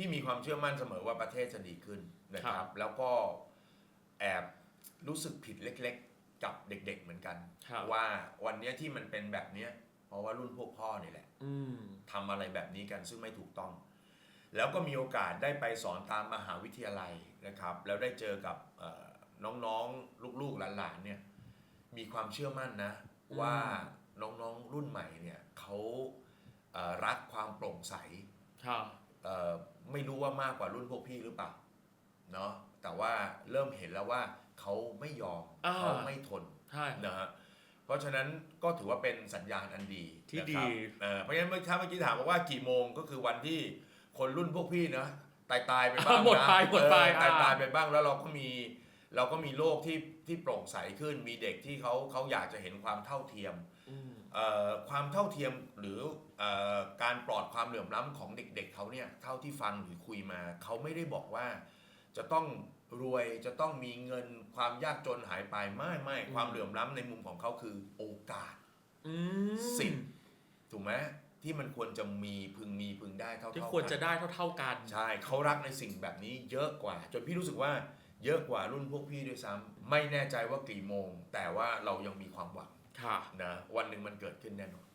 พี่มีความเชื่อมั่นเสมอว่าประเทศจะดีขึ้นนะครับ แล้วก็แอบรู้สึกผิดเล็กๆ กับเด็ก ๆ เหมือนกันครับว่าวันเนี้ยที่มันเป็นแบบเนี้ย เพราะว่ารุ่นพวกพ่อนี่แหละอืมทำอะไรแบบนี้กันซึ่งไม่ถูกต้อง แล้วก็มีโอกาสได้ไปสอนตามมหาวิทยาลัยนะครับ แล้วได้เจอกับเอ่อน้องๆ ลูกๆหลานๆเนี่ย มีความเชื่อมั่นนะอืมว่าน้องๆรุ่นใหม่เนี่ยเขาเอ่อรักความโปร่งใสครับเอ่อ ไม่รู้ว่ามากกว่ารุ่นพวกพี่หรือเปล่าเนาะแต่ว่าเริ่มเห็นแล้วว่าเขาไม่ยอมอ่าเขาไม่ทนใช่นะฮะเพราะฉะนั้นก็ถือว่าเป็นสัญญาณอันดีที่นะครับดีเอ่อเพราะฉะนั้นเมื่อถ้าเมื่อกี้ถามว่ากี่โมงก็คือวันที่คนรุ่นพวกพี่นะตายตายๆไปบ้างนะหมดไปหมดไปเออตายตายอ่าไปบ้างแล้วเราก็มี เราก็มีโลกที่ที่โปร่งใสขึ้น มีเด็กที่เขาเขาอยากจะเห็นความเท่าเทียมอืมเอ่อความเท่าเทียมหรือเอ่อการปลอดความเหลื่อมล้ำของเด็ก ๆเขาเนี่ยเท่าที่ฟังหรือคุยมาเขาไม่ได้บอกว่าจะต้องรวยจะต้องมีเงินความยากจนหายไปไม่ไม่ความเหลื่อมล้ำในมุมของเขาคือโอกาสอืมสิทธิ์ถูกไหมที่มันควรจะมีพึงมีพึงได้เท่าๆที่กันควรจะได้เท่าๆกันใช่เขารักในสิ่งแบบนี้เยอะกว่า จนพี่รู้สึกว่า เยอะกว่ารุ่นพวกพี่ด้วยซ้ำไม่แน่ใจว่ากี่โมง แต่ว่าเรายังมีความหวังค่ะ นะวันหนึ่งมันเกิดขึ้นแน่นอน